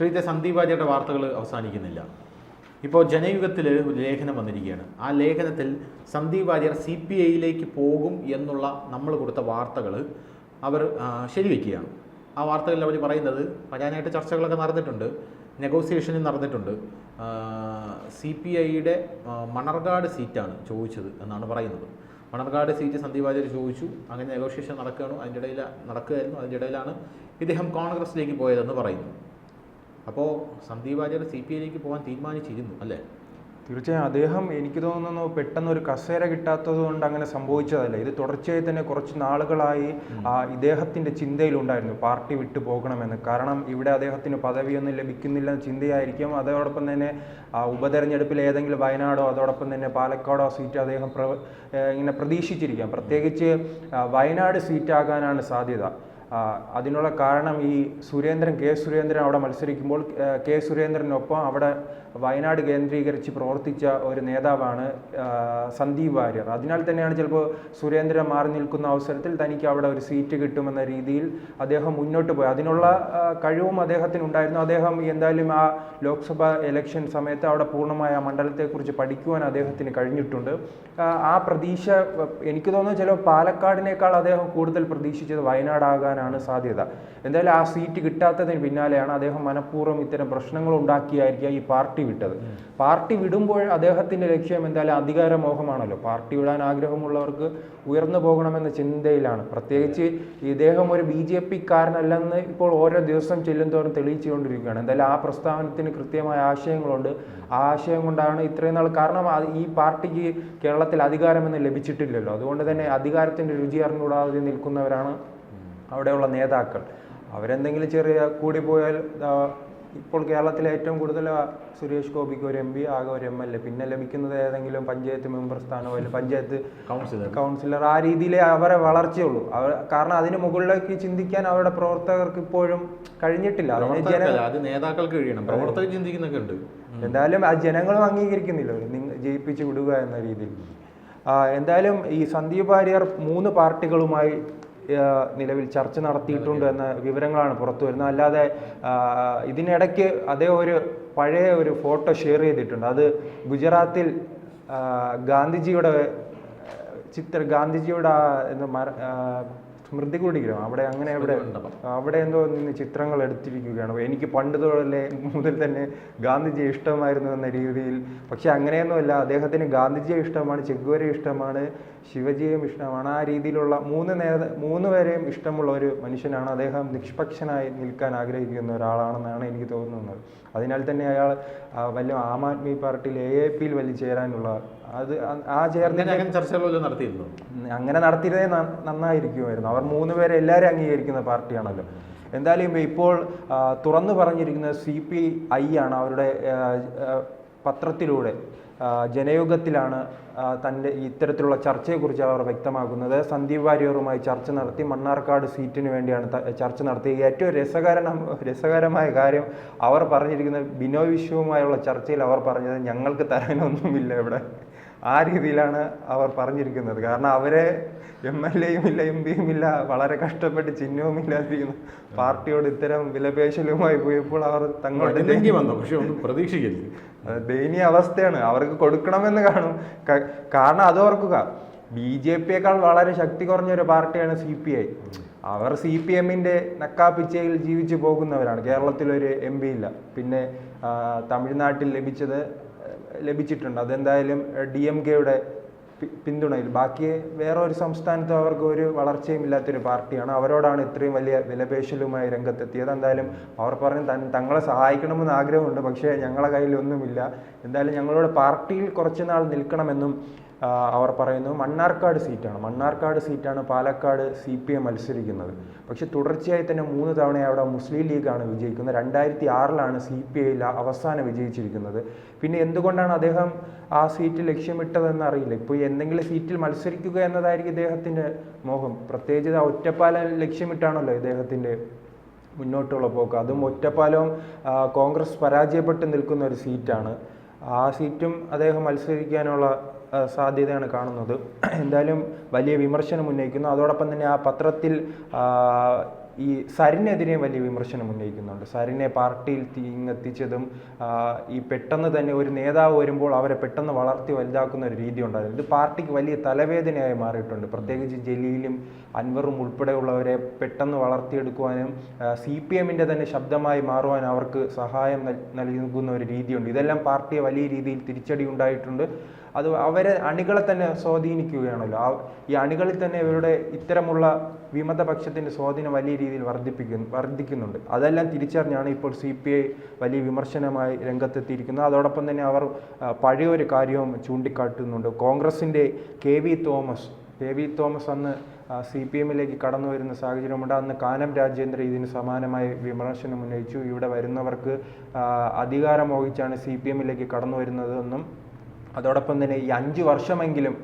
ശ്രീത്തെ സന്ദീപ് വാര്യരുടെ വാർത്തകൾ അവസാനിക്കുന്നില്ല. ഇപ്പോൾ ജനയുഗത്തിൽ ഒരു ലേഖനം വന്നിരിക്കുകയാണ്. ആ ലേഖനത്തിൽ സന്ദീപ് വാര്യർ സി പി ഐയിലേക്ക് പോകും എന്നുള്ള നമ്മൾ കൊടുത്ത വാർത്തകൾ അവർ ശരിവെക്കുകയാണ്. ആ വാർത്തകളിൽ അവർ പറയുന്നത് വരാനായിട്ട് ചർച്ചകളൊക്കെ നടന്നിട്ടുണ്ട് നെഗോസിയേഷനും നടന്നിട്ടുണ്ട്. സി പി ഐയുടെ മണർകാട് സീറ്റാണ് ചോദിച്ചത് എന്നാണ് പറയുന്നത്. മണർകാട് സീറ്റ് സന്ദീപ് ചോദിച്ചു. അങ്ങനെ നെഗോഷിയേഷൻ നടക്കുകയാണ് അതിന്റെ ഇടയിൽ നടക്കുകയായിരുന്നു അതിന്റെ ഇടയിലാണ് ഇദ്ദേഹം കോൺഗ്രസിലേക്ക് പോയതെന്ന് പറയുന്നു. അപ്പോൾ സന്ദീപ് വാര്യർ സി പി ഐയിലേക്ക് പോകാൻ തീരുമാനിച്ചിരുന്നു അല്ലേ? തീർച്ചയായും. അദ്ദേഹം എനിക്ക് തോന്നുന്നു പെട്ടെന്ന് ഒരു കസേര കിട്ടാത്തത് കൊണ്ട് അങ്ങനെ സംഭവിച്ചതല്ല. ഇത് തുടർച്ചയായി തന്നെ കുറച്ച് നാളുകളായി ആ, ഇദ്ദേഹത്തിന്റെ ചിന്തയിലുണ്ടായിരുന്നു. പാർട്ടി വിട്ടു പോകണമെന്ന്. കാരണം ഇവിടെ അദ്ദേഹത്തിന് പദവിയൊന്നും ലഭിക്കുന്നില്ല എന്ന ചിന്തയായിരിക്കും. അതോടൊപ്പം തന്നെ ആ, ഉപതെരഞ്ഞെടുപ്പിൽ ഏതെങ്കിലും വയനാടോ അതോടൊപ്പം തന്നെ പാലക്കാടോ സീറ്റ് അദ്ദേഹം ഇങ്ങനെ പ്രതീക്ഷിച്ചിരിക്കാം. പ്രത്യേകിച്ച് വയനാട് സീറ്റാകാനാണ് സാധ്യത. അതിനുള്ള കാരണം ഈ സുരേന്ദ്രൻ കെ സുരേന്ദ്രൻ അവിടെ മത്സരിക്കുമ്പോൾ കെ സുരേന്ദ്രനൊപ്പം അവിടെ വയനാട് കേന്ദ്രീകരിച്ച് പ്രവർത്തിച്ച ഒരു നേതാവാണ് സന്ദീപ് വാര്യർ. അതിനാൽ തന്നെയാണ് ചിലപ്പോൾ സുരേന്ദ്രൻ മാറി നിൽക്കുന്ന അവസരത്തിൽ തനിക്ക് അവിടെ ഒരു സീറ്റ് കിട്ടുമെന്ന രീതിയിൽ അദ്ദേഹം മുന്നോട്ട് പോയി. അതിനുള്ള കഴിവും അദ്ദേഹത്തിന് ഉണ്ടായിരുന്നു. അദ്ദേഹം എന്തായാലും ആ ലോക്സഭ ഇലക്ഷൻ സമയത്ത് അവിടെ പൂർണമായ ആ മണ്ഡലത്തെക്കുറിച്ച് പഠിക്കുവാൻ അദ്ദേഹത്തിന് കഴിഞ്ഞിട്ടുണ്ട്. ആ, പ്രതീക്ഷ എനിക്ക് തോന്നുന്നു ചിലപ്പോൾ പാലക്കാടിനേക്കാൾ അദ്ദേഹം കൂടുതൽ പ്രതീക്ഷിച്ചത് വയനാടാകാനാണ് സാധ്യത. എന്തായാലും ആ സീറ്റ് കിട്ടാത്തതിന് പിന്നാലെയാണ് അദ്ദേഹം മനഃപൂർവം ഇത്തരം പ്രശ്നങ്ങൾ ഉണ്ടാക്കിയായിരിക്കുക. ഈ പാർട്ടി വിട്ടത്. പാർട്ടി വിടുമ്പോൾ അദ്ദേഹത്തിന്റെ ലക്ഷ്യം എന്തായാലും അധികാരമോഹമാണല്ലോ. പാർട്ടി വിടാൻ ആഗ്രഹമുള്ളവർക്ക് ഉയർന്നു പോകണമെന്ന ചിന്തയിലാണ്. പ്രത്യേകിച്ച് ഇദ്ദേഹം ഒരു ബി ജെ പിക്കാരനല്ലെന്ന് ഇപ്പോൾ ഓരോ ദിവസം ചെല്ലുന്തോറും തെളിയിച്ചുകൊണ്ടിരിക്കുകയാണ്. എന്തായാലും ആ പ്രസ്താവനത്തിന് കൃത്യമായ ആശയങ്ങളുണ്ട്. ആ ആശയം കൊണ്ടാണ് ഇത്രയും നാൾ കാരണം ഈ പാർട്ടിക്ക് കേരളത്തിൽ അധികാരമെന്ന് ലഭിച്ചിട്ടില്ലല്ലോ. അതുകൊണ്ട് തന്നെ അധികാരത്തിന്റെ രുചി അറിഞ്ഞുകൂടാതെ നിൽക്കുന്നവരാണ് അവിടെയുള്ള നേതാക്കൾ. അവരെന്തെങ്കിലും ചെറിയ കൂടി പോയാൽ ആ, ഇപ്പോൾ കേരളത്തിലെ ഏറ്റവും കൂടുതൽ സുരേഷ് ഗോപിക്ക് ഒരു എം പി ആകെ ഒരു എം എൽ എ. പിന്നെ ലഭിക്കുന്നത് ഏതെങ്കിലും പഞ്ചായത്ത് മെമ്പർ സ്ഥാനമോ അല്ലെങ്കിൽ പഞ്ചായത്ത് കൗൺസിലർ. കൗൺസിലർ. ആ രീതിയിലേ അവരെ വളർച്ചയുള്ളൂ. അവർ കാരണം അതിന് മുകളിലേക്ക് ചിന്തിക്കാൻ അവരുടെ പ്രവർത്തകർക്ക് ഇപ്പോഴും കഴിഞ്ഞിട്ടില്ല. അത് നേതാക്കൾക്ക് കഴിയണം. പ്രവർത്തകർ ചിന്തിക്കുന്നൊക്കെ ഉണ്ട് എന്തായാലും ആ ജനങ്ങളും അംഗീകരിക്കുന്നില്ല. നിങ്ങൾ ജയിപ്പിച്ച് വിടുക എന്ന രീതിയിൽ. എന്തായാലും ഈ സന്ദീപ് വാര്യർ മൂന്ന് പാർട്ടികളുമായി നിലവിൽ ചർച്ച നടത്തിയിട്ടുണ്ട് എന്ന വിവരങ്ങളാണ് പുറത്തു വരുന്നത്. അല്ലാതെ ഇതിനിടയ്ക്ക് അതേ ഒരു പഴയ ഒരു ഫോട്ടോ ഷെയർ ചെയ്തിട്ടുണ്ട്. അത് ഗുജറാത്തിൽ ഗാന്ധിജിയുടെ ചിത്ര ഗാന്ധിജിയുടെ മര- സ്മൃതി കുടീരം അവിടെ അങ്ങനെ അവിടെ അവിടെ എന്തോ നിന്ന് ചിത്രങ്ങൾ എടുത്തിരിക്കുകയാണ്. എനിക്ക് പണ്ട് തൊഴിലെ മുതൽ തന്നെ ഗാന്ധിജിയെ ഇഷ്ടമായിരുന്നു എന്ന രീതിയിൽ. പക്ഷെ അങ്ങനെയൊന്നുമല്ല അദ്ദേഹത്തിന് ഗാന്ധിജിയെ ഇഷ്ടമാണ് ചെഗുവരെ ഇഷ്ടമാണ് ശിവജിയെയും ഇഷ്ടമാണ്. ആ രീതിയിലുള്ള മൂന്ന് നേത മൂന്ന് പേരെയും ഇഷ്ടമുള്ള ഒരു മനുഷ്യനാണ് അദ്ദേഹം. നിഷ്പക്ഷനായി നിൽക്കാൻ ആഗ്രഹിക്കുന്ന ഒരാളാണെന്നാണ് എനിക്ക് തോന്നുന്നത്. അതിനാൽ തന്നെ അയാൾ വലിയ ആം ആദ്മി പാർട്ടിയിൽ എ എ പിയിൽ വലിയ ചേരാനുള്ള അത് ആ- ചേർന്ന് അങ്ങനെ നടത്തിയിരുന്നു അങ്ങനെ നടത്തിയതേ നന്നായിരിക്കുമായിരുന്നു. അവർ മൂന്ന് പേരെ എല്ലാവരും അംഗീകരിക്കുന്ന പാർട്ടിയാണല്ലോ. എന്തായാലും ഇപ്പോൾ തുറന്നു പറഞ്ഞിരിക്കുന്നത് സി പി ഐ ആണ് അവരുടെ പത്രത്തിലൂടെ ജനയോഗത്തിലാണ് തന്റെ ഇത്തരത്തിലുള്ള ചർച്ചയെക്കുറിച്ച് അവർ വ്യക്തമാക്കുന്നത്. സന്ദീപ് വാര്യറുമായി ചർച്ച നടത്തി മണ്ണാർക്കാട് സീറ്റിന് വേണ്ടിയാണ് ചർച്ച നടത്തിയത്. ഏറ്റവും രസകരണം രസകരമായ കാര്യം അവർ പറഞ്ഞിരിക്കുന്ന ബിനോയ് വിശ്വവുമായുള്ള ചർച്ചയിൽ അവർ പറഞ്ഞത് ഞങ്ങൾക്ക് തരാനൊന്നുമില്ല ഇവിടെ. ആ രീതിയിലാണ് അവർ പറഞ്ഞിരിക്കുന്നത്. കാരണം അവരെ എം എൽ എയും ഇല്ല എം പിയും ഇല്ല വളരെ കഷ്ടപ്പെട്ട് ചിഹ്നവും ഇല്ലാതിരിക്കുന്നു. പാർട്ടിയോട് ഇത്തരം വിലപേശലുമായി പോയപ്പോൾ അവർ തങ്ങളുടെ പക്ഷെ ഒന്നും ദയനീയ അവസ്ഥയാണ്. അവർക്ക് കൊടുക്കണമെന്ന് കാണും. കാരണം അത് ഓർക്കുക. ബി ജെ പിയേക്കാൾ വളരെ ശക്തി കുറഞ്ഞ ഒരു പാർട്ടിയാണ് സി പി ഐ. അവർ സി പി എമ്മിന്റെ നക്കാപ്പിച്ചയിൽ ജീവിച്ചു പോകുന്നവരാണ്. കേരളത്തിലൊരു എം പി ഇല്ല. പിന്നെ തമിഴ്നാട്ടിൽ ലഭിച്ചത് ലഭിച്ചിട്ടുണ്ട്. അതെന്തായാലും ഡി എം കെയുടെ പിന്തുണയിൽ. ബാക്കി വേറെ ഒരു സംസ്ഥാനത്തും അവർക്ക് ഒരു വളർച്ചയും ഇല്ലാത്തൊരു പാർട്ടിയാണ്. അവരോടാണ് ഇത്രയും വലിയ വിലപേശലുമായി രംഗത്തെത്തിയത്. എന്തായാലും അവർ പറഞ്ഞു തൻ തങ്ങളെ സഹായിക്കണമെന്ന് ആഗ്രഹമുണ്ട്. പക്ഷേ ഞങ്ങളെ കയ്യിലൊന്നുമില്ല. എന്തായാലും ഞങ്ങളുടെ പാർട്ടിയിൽ കുറച്ച് നാൾ നിൽക്കണമെന്നും അവർ പറയുന്നു മണ്ണാർക്കാട് സീറ്റാണ്. മണ്ണാർക്കാട് സീറ്റാണ് പാലക്കാട് സി പി എം മത്സരിക്കുന്നത്. പക്ഷെ തുടർച്ചയായി തന്നെ മൂന്ന് തവണ അവിടെ മുസ്ലിം ലീഗാണ് വിജയിക്കുന്നത്. രണ്ടായിരത്തി ആറിലാണ് സി പി ഐയിൽ അവസാനം വിജയിച്ചിരിക്കുന്നത്. പിന്നെ എന്തുകൊണ്ടാണ് അദ്ദേഹം ആ സീറ്റ് ലക്ഷ്യമിട്ടതെന്ന് അറിയില്ല. ഇപ്പോൾ എന്തെങ്കിലും സീറ്റിൽ മത്സരിക്കുക എന്നതായിരിക്കും ഇദ്ദേഹത്തിന്റെ മോഹം. പ്രത്യേകിച്ച് ആ ഒറ്റപ്പാലം ലക്ഷ്യമിട്ടാണല്ലോ ഇദ്ദേഹത്തിന്റെ മുന്നോട്ടുള്ള പോക്ക്. അതും ഒറ്റപ്പാലവും കോൺഗ്രസ് പരാജയപ്പെട്ട് നിൽക്കുന്ന ഒരു സീറ്റാണ്. ആ സീറ്റും അദ്ദേഹം മത്സരിക്കാനുള്ള സാധ്യതയാണ് കാണുന്നത്. എന്തായാലും വലിയ വിമർശനം ഉന്നയിക്കുന്നു. അതോടൊപ്പം തന്നെ ആ പത്രത്തിൽ ഈ സരിനെതിരെ വലിയ വിമർശനം ഉന്നയിക്കുന്നുണ്ട്. സരിനെ പാർട്ടിയിൽ തീങ്ങെത്തിച്ചതും ഈ പെട്ടെന്ന് തന്നെ ഒരു നേതാവ് വരുമ്പോൾ അവരെ പെട്ടെന്ന് വളർത്തി വലുതാക്കുന്ന ഒരു രീതി ഉണ്ടായിരുന്നു. ഇത് പാർട്ടിക്ക് വലിയ തലവേദനയായി മാറിയിട്ടുണ്ട്. പ്രത്യേകിച്ച് ജലീലും അൻവറും ഉൾപ്പെടെയുള്ളവരെ പെട്ടെന്ന് വളർത്തിയെടുക്കുവാനും സി പി എമ്മിന്റെ തന്നെ ശബ്ദമായി മാറുവാൻ അവർക്ക് സഹായം നൽ- നൽകുന്ന ഒരു രീതിയുണ്ട്. ഇതെല്ലാം പാർട്ടിയെ വലിയ രീതിയിൽ തിരിച്ചടി ഉണ്ടായിട്ടുണ്ട്. അത് അവരെ അണികളെ തന്നെ സ്വാധീനിക്കുകയാണല്ലോ. ഈ അണികളിൽ തന്നെ ഇവരുടെ ഇത്തരമുള്ള വിമതപക്ഷത്തിന്റെ സ്വാധീനം വലിയ രീതിയിൽ വർദ്ധിപ്പിക്കുന്നു വർദ്ധിക്കുന്നുണ്ട്. അതെല്ലാം തിരിച്ചറിഞ്ഞാണ് ഇപ്പോൾ സി പി ഐ വലിയ വിമർശനമായി രംഗത്തെത്തിയിരിക്കുന്നത്. അതോടൊപ്പം തന്നെ അവർ പഴയൊരു കാര്യവും ചൂണ്ടിക്കാട്ടുന്നുണ്ട്. കോൺഗ്രസിന്റെ K V Thomas K V Thomas അന്ന് സി പി എമ്മിലേക്ക് കടന്നു വരുന്ന സാഹചര്യമുണ്ട്. അന്ന് കാനം രാജേന്ദ്ര ഇതിന് സമാനമായ വിമർശനം ഉന്നയിച്ചു. ഇവിടെ വരുന്നവർക്ക് അധികാരം മോഹിച്ചാണ് സി പി എമ്മിലേക്ക് കടന്നു വരുന്നതെന്നും അതോടൊപ്പം തന്നെ ഈ അഞ്ച് വർഷമെങ്കിലും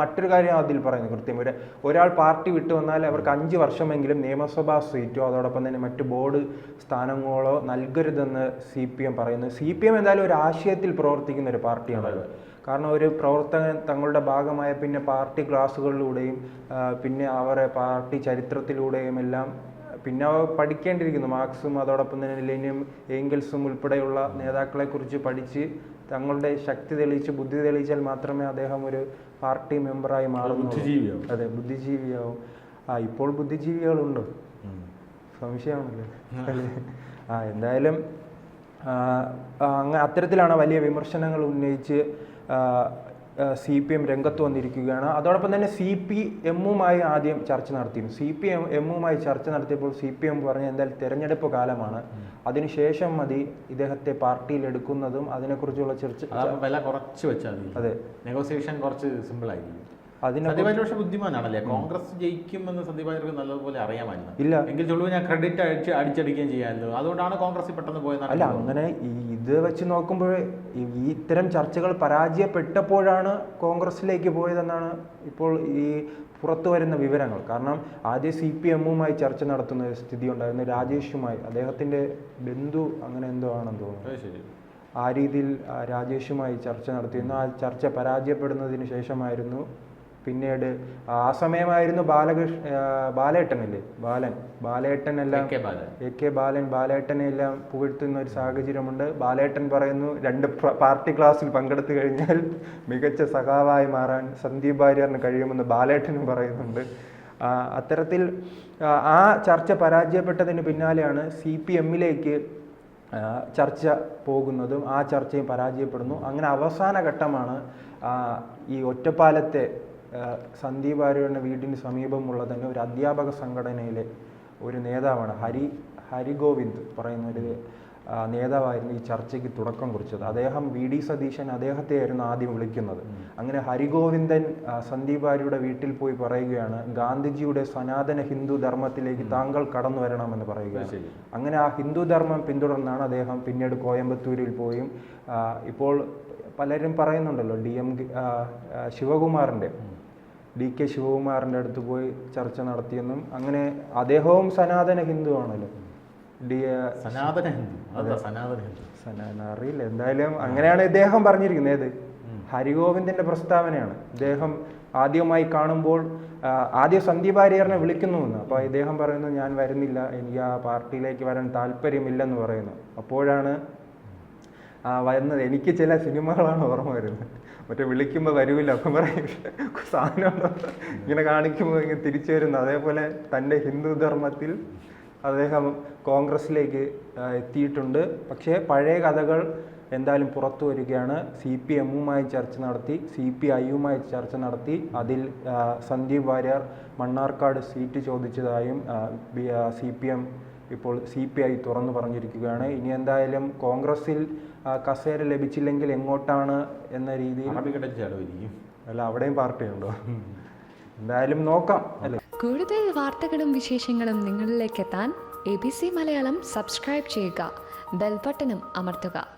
മറ്റൊരു കാര്യം അതിൽ പറയുന്നു കൃത്യം. ഒരു ഒരാൾ പാർട്ടി വിട്ടു വന്നാൽ അവർക്ക് അഞ്ച് വർഷമെങ്കിലും നിയമസഭാ സീറ്റോ അതോടൊപ്പം തന്നെ മറ്റ് ബോർഡ് സ്ഥാനങ്ങളോ നൽകരുതെന്ന് സി പി എം പറയുന്നു. സി പി എം എന്തായാലും ഒരു ആശയത്തിൽ പ്രവർത്തിക്കുന്ന ഒരു പാർട്ടിയാണല്ലോ കാരണം ഒരു പ്രവർത്തകൻ തങ്ങളുടെ ഭാഗമായ പിന്നെ പാർട്ടി ക്ലാസ്സുകളിലൂടെയും പിന്നെ അവരെ പാർട്ടി ചരിത്രത്തിലൂടെയും എല്ലാം പിന്നെ അവ പഠിക്കേണ്ടിയിരിക്കുന്നു. മാർക്സും അതോടൊപ്പം തന്നെ ലെനിനും ഏങ്കിൾസും ഉൾപ്പെടെയുള്ള നേതാക്കളെക്കുറിച്ച് പഠിച്ച് തങ്ങളുടെ ശക്തി തെളിയിച്ച് ബുദ്ധി തെളിയിച്ചാൽ മാത്രമേ അദ്ദേഹം ഒരു പാർട്ടി മെമ്പറായി മാറുന്നു. അതെ ബുദ്ധിജീവിയാവും. ആ ഇപ്പോൾ ബുദ്ധിജീവികളുണ്ട്. സംശയമാണല്ലോ. ആ എന്തായാലും അത്തരത്തിലാണ് വലിയ വിമർശനങ്ങൾ ഉന്നയിച്ച് സി പി എം രംഗത്ത് വന്നിരിക്കുകയാണ്. അതോടൊപ്പം തന്നെ സി പി എമ്മുമായി ആദ്യം ചർച്ച നടത്തിയിരുന്നു. സി പി എം എമ്മുമായി ചർച്ച നടത്തിയപ്പോൾ സി പി എം പറഞ്ഞ എന്തായാലും തെരഞ്ഞെടുപ്പ് കാലമാണ്. അതിനുശേഷം മതി ഇദ്ദേഹത്തെ പാർട്ടിയിൽ എടുക്കുന്നതും അതിനെക്കുറിച്ചുള്ള ചർച്ച വില കുറച്ച് വെച്ചാൽ അതെ. നെഗോസിയേഷൻ കുറച്ച് സിമ്പിൾ ആയിരിക്കും. അതിനെ സന്ദീപ് ബുദ്ധിമാനാണല്ലേ? കോൺഗ്രസ് ജയിക്കുമെന്ന് സന്ദീപ് വാര്യർക്ക് നല്ലതുപോലെ അറിയാമായിരുന്നു. ഇല്ല. എങ്കിൽ ഞാൻ ക്രെഡിറ്റ് അടിച്ച് അടിച്ചടിക്കുകയും ചെയ്യാമായിരുന്നു. അതുകൊണ്ടാണ് കോൺഗ്രസ് പെട്ടെന്ന് പോയത് അല്ല അങ്ങനെ ഇത് വെച്ച് നോക്കുമ്പോൾ ഈ ഇത്തരം ചർച്ചകൾ പരാജയപ്പെട്ടപ്പോഴാണ് കോൺഗ്രസിലേക്ക് പോയതെന്നാണ് ഇപ്പോൾ ഈ പുറത്തു വരുന്ന വിവരങ്ങൾ. കാരണം ആദ്യം സി പി എമ്മുമായി ചർച്ച നടത്തുന്ന ഒരു സ്ഥിതി ഉണ്ടായിരുന്നു. രാജേഷുമായി. അദ്ദേഹത്തിന്റെ ബന്ധു അങ്ങനെ എന്തോ ആണെന്ന് തോന്നുന്നു. ആ രീതിയിൽ രാജേഷുമായി ചർച്ച നടത്തിയിരുന്നു. ആ ചർച്ച പരാജയപ്പെടുന്നതിന് ശേഷമായിരുന്നു പിന്നീട് ആ സമയമായിരുന്നു ബാലകൃഷ്ണ ബാലേട്ടനല്ലേ? ബാലൻ. ബാലേട്ടൻ എല്ലാം എ കെ ബാലൻ. ബാലേട്ടനെ എല്ലാം പുകഴ്ത്തുന്ന ഒരു സാഹചര്യമുണ്ട്. ബാലേട്ടൻ പറയുന്നു രണ്ട് പാർട്ടി ക്ലാസ്സിൽ പങ്കെടുത്തു കഴിഞ്ഞാൽ മികച്ച സഖാവായി മാറാൻ സന്ദീപ് വാര്യറിന് കഴിയുമെന്ന് ബാലേട്ടനും പറയുന്നുണ്ട്. അത്തരത്തിൽ ആ, ചർച്ച പരാജയപ്പെട്ടതിന് പിന്നാലെയാണ് സി പി എമ്മിലേക്ക് ചർച്ച പോകുന്നതും ആ ചർച്ചയും പരാജയപ്പെടുന്നു. അങ്ങനെ അവസാന ഘട്ടമാണ് ഈ ഒറ്റപ്പാലത്തെ സന്ദീപ് ആര്യയുടെ വീടിന് സമീപമുള്ള തന്നെ ഒരു അധ്യാപക സംഘടനയിലെ ഒരു നേതാവാണ്. ഹരി ഹരിഗോവിന്ദ് പറയുന്ന ഒരു നേതാവായിരുന്നു ഈ ചർച്ചയ്ക്ക് തുടക്കം കുറിച്ചത്. അദ്ദേഹം വി ഡി സതീശൻ അദ്ദേഹത്തെയായിരുന്നു ആദ്യം വിളിക്കുന്നത്. അങ്ങനെ ഹരിഗോവിന്ദൻ സന്ദീപ് ആര്യയുടെ വീട്ടിൽ പോയി പറയുകയാണ് ഗാന്ധിജിയുടെ സനാതന ഹിന്ദു ധർമ്മത്തിലേക്ക് താങ്കൾ കടന്നു വരണമെന്ന് പറയുകയാണ്. അങ്ങനെ ആ ഹിന്ദു ധർമ്മം പിന്തുടർന്നാണ് അദ്ദേഹം പിന്നീട് കോയമ്പത്തൂരിൽ പോയും. ഇപ്പോൾ പലരും പറയുന്നുണ്ടല്ലോ ഡി എം ശിവകുമാറിന്റെ ഡി കെ ശിവകുമാറിന്റെ അടുത്ത് പോയി ചർച്ച നടത്തിയെന്നും അങ്ങനെ അദ്ദേഹവും സനാതന ഹിന്ദു ആണല്ലോ ഡി സനാതന ഹിന്ദു. സനാതന ഹിന്ദു. സനാതന അറിയില്ല. എന്തായാലും അങ്ങനെയാണ് ഇദ്ദേഹം പറഞ്ഞിരിക്കുന്നത്. ഏത്? ഹരിഗോവിന്ദന്റെ പ്രസ്താവനയാണ്. ഇദ്ദേഹം ആദ്യമായി കാണുമ്പോൾ ആദ്യം സന്ദീപ് വാര്യറിനെ വിളിക്കുന്നു എന്ന്. അപ്പോൾ ഇദ്ദേഹം പറയുന്നു ഞാൻ വരുന്നില്ല. എനിക്ക് ആ പാർട്ടിയിലേക്ക് വരാൻ താല്പര്യമില്ലെന്ന് പറയുന്നു. അപ്പോഴാണ് ആ വരുന്നത്. എനിക്ക് ചില സിനിമകളാണ് ഓർമ്മ വരുന്നത്. മറ്റേ വിളിക്കുമ്പോൾ വരൂല. അപ്പം പറയും സാധനം ഇങ്ങനെ കാണിക്കുമ്പോൾ ഇങ്ങനെ തിരിച്ചു വരുന്നു. അതേപോലെ തന്റെ ഹിന്ദു ധർമ്മത്തിൽ അദ്ദേഹം കോൺഗ്രസിലേക്ക് ആ, എത്തിയിട്ടുണ്ട്. പക്ഷേ പഴയ കഥകൾ എന്തായാലും പുറത്തു വരികയാണ്. സി പി എമ്മുമായി ചർച്ച നടത്തി സി പി ഐയുമായി ചർച്ച നടത്തി. അതിൽ സന്ദീപ് വാര്യർ മണ്ണാർക്കാട് സീറ്റ് ചോദിച്ചതായും സി പി എം ഇപ്പോൾ സി പി ഐ തുറന്നു പറഞ്ഞിരിക്കുകയാണ്. ഇനി എന്തായാലും കോൺഗ്രസിൽ കസേര ലഭിച്ചില്ലെങ്കിൽ എങ്ങോട്ടാണ് എന്ന രീതിയിൽ അല്ല അവിടെയും പാർട്ടി ഉണ്ടോ എന്തായാലും നോക്കാം. അല്ലേ? കൂടുതൽ വാർത്തകളും വിശേഷങ്ങളും നിങ്ങളിലേക്ക് എത്താൻ A B C Malayalam subscribe ചെയ്യുക. ബെൽബട്ടനും അമർത്തുക.